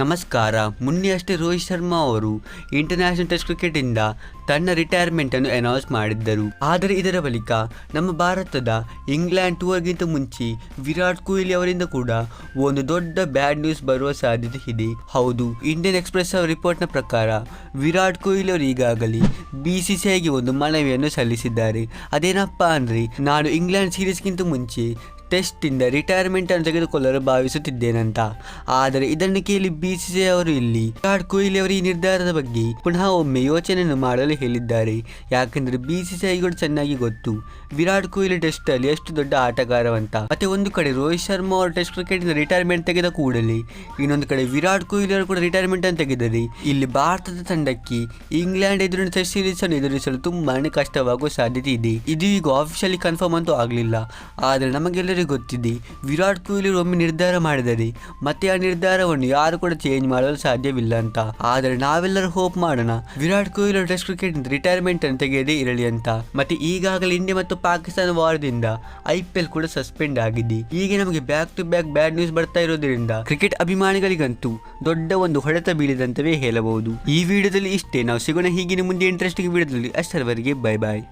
ನಮಸ್ಕಾರ ಮೊನ್ನೆಯಷ್ಟೇ ರೋಹಿತ್ ಶರ್ಮಾ ಅವರು ಇಂಟರ್ನ್ಯಾಷನಲ್ ಟೆಸ್ಟ್ ಕ್ರಿಕೆಟಿಂದ ತನ್ನ ರಿಟೈರ್ಮೆಂಟನ್ನು ಅನೌನ್ಸ್ ಮಾಡಿದ್ದರು. ಆದರೆ ಇದರ ಬಳಿಕ ನಮ್ಮ ಭಾರತದ ಇಂಗ್ಲೆಂಡ್ ಟೂರ್ಗಿಂತ ಮುಂಚೆ ವಿರಾಟ್ ಕೊಹ್ಲಿ ಅವರಿಂದ ಕೂಡ ಒಂದು ದೊಡ್ಡ ಬ್ಯಾಡ್ ನ್ಯೂಸ್ ಬರುವ ಸಾಧ್ಯತೆ ಇದೆ. ಹೌದು ಇಂಡಿಯನ್ ಎಕ್ಸ್ಪ್ರೆಸ್ ಅವರ ರಿಪೋರ್ಟ್ನ ಪ್ರಕಾರ ವಿರಾಟ್ ಕೊಹ್ಲಿ ಅವರು ಈಗಾಗಲೇ ಬಿ ಸಿ ಸಿ ಐಗೆ ಒಂದು ಮನವಿಯನ್ನು ಸಲ್ಲಿಸಿದ್ದಾರೆ. ಅದೇನಪ್ಪ ಅಂದರೆ, ನಾನು ಇಂಗ್ಲೆಂಡ್ ಸೀರೀಸ್ಗಿಂತ ಮುಂಚೆ ಟೆಸ್ಟಿಂದ ರಿಟೈರ್ಮೆಂಟ್ ಅನ್ನು ತೆಗೆದುಕೊಳ್ಳಲು ಭಾವಿಸುತ್ತಿದ್ದೇನಂತ. ಆದರೆ ಇದನ್ನು ಕೇಳಿ ಬಿ ಸಿ ಸಿ ಅವರು ಇಲ್ಲಿ, ವಿರಾಟ್ ಕೊಹ್ಲಿ ಅವರ ಈ ನಿರ್ಧಾರದ ಬಗ್ಗೆ ಪುನಃ ಒಮ್ಮೆ ಯೋಚನೆಯನ್ನು ಮಾಡಲು ಹೇಳಿದ್ದಾರೆ. ಯಾಕೆಂದ್ರೆ ಬಿಸಿಸಿಐಗಳು ಚೆನ್ನಾಗಿ ಗೊತ್ತು, ವಿರಾಟ್ ಕೊಹ್ಲಿ ಟೆಸ್ಟ್ ಅಲ್ಲಿ ಎಷ್ಟು ದೊಡ್ಡ ಆಟಗಾರವಂತ. ಮತ್ತೆ ಒಂದು ಕಡೆ ರೋಹಿತ್ ಶರ್ಮಾ ಅವರು ಟೆಸ್ಟ್ ಕ್ರಿಕೆಟ್ ರಿಟೈರ್ಮೆಂಟ್ ತೆಗೆದ ಕೂಡಲೇ, ಇನ್ನೊಂದು ಕಡೆ ವಿರಾಟ್ ಕೊಹ್ಲಿ ಅವರು ಕೂಡ ರಿಟೈರ್ಮೆಂಟ್ ಅನ್ನು ತೆಗೆದರೆ ಇಲ್ಲಿ ಭಾರತದ ತಂಡಕ್ಕೆ ಇಂಗ್ಲೆಂಡ್ ಎದುರಿನ ಟೆಸ್ಟ್ ಸೀರೀಸ್ ಅನ್ನು ಎದುರಿಸಲು ತುಂಬಾನೇ ಕಷ್ಟವಾಗುವ ಸಾಧ್ಯತೆ ಇದೆ. ಇದು ಈಗ ಆಫಿಷಿಯಲಿ ಕನ್ಫರ್ಮ್ ಅಂತೂ ಆಗಲಿಲ್ಲ. ಆದರೆ ನಮಗೆಲ್ಲರಿಗೂ ಗೊತ್ತಿದೆ, ವಿರಾಟ್ ಕೊಹ್ಲಿ ಒಮ್ಮೆ ನಿರ್ಧಾರ ಮಾಡಿದರೆ ಮತ್ತೆ ಆ ನಿರ್ಧಾರವನ್ನು ಯಾರು ಕೂಡ ಚೇಂಜ್ ಮಾಡಲು ಸಾಧ್ಯವಿಲ್ಲ ಅಂತ. ಆದರೆ ನಾವೆಲ್ಲರೂ ಹೋಪ್ ಮಾಡೋಣ. Virat Kohli test cricket retirement ಅನ್ನು ತೆಗೆಯದೇ ಇರಲಿ ಅಂತ. ಮತ್ತೆ ಈಗಾಗಲೇ ಇಂಡಿಯಾ ಮತ್ತು ಪಾಕಿಸ್ತಾನ ವಾರದಿಂದ ಐ ಪಿ ಎಲ್ ಕೂಡ ಸಸ್ಪೆಂಡ್ ಆಗಿದೆ. ಈಗ ನಮಗೆ back to back bad news ಬರ್ತಾ ಇರೋದ್ರಿಂದ ಕ್ರಿಕೆಟ್ ಅಭಿಮಾನಿಗಳಿಗಂತೂ ದೊಡ್ಡ ಒಂದು ಹೊಡೆತ ಬೀಳಿದಂತವೇ ಹೇಳಬಹುದು. ಈ ವಿಡಿಯೋದಲ್ಲಿ ಇಷ್ಟೇ. ನಾವು ಸಿಗೋಣ ಹೀಗಿನ ಮುಂದೆ ಇಂಟ್ರೆಸ್ಟಿಂಗ್ ವಿಡಿಯೋದಲ್ಲಿ ಅಷ್ಟರವರೆಗೆ ಬೈ ಬಾಯ್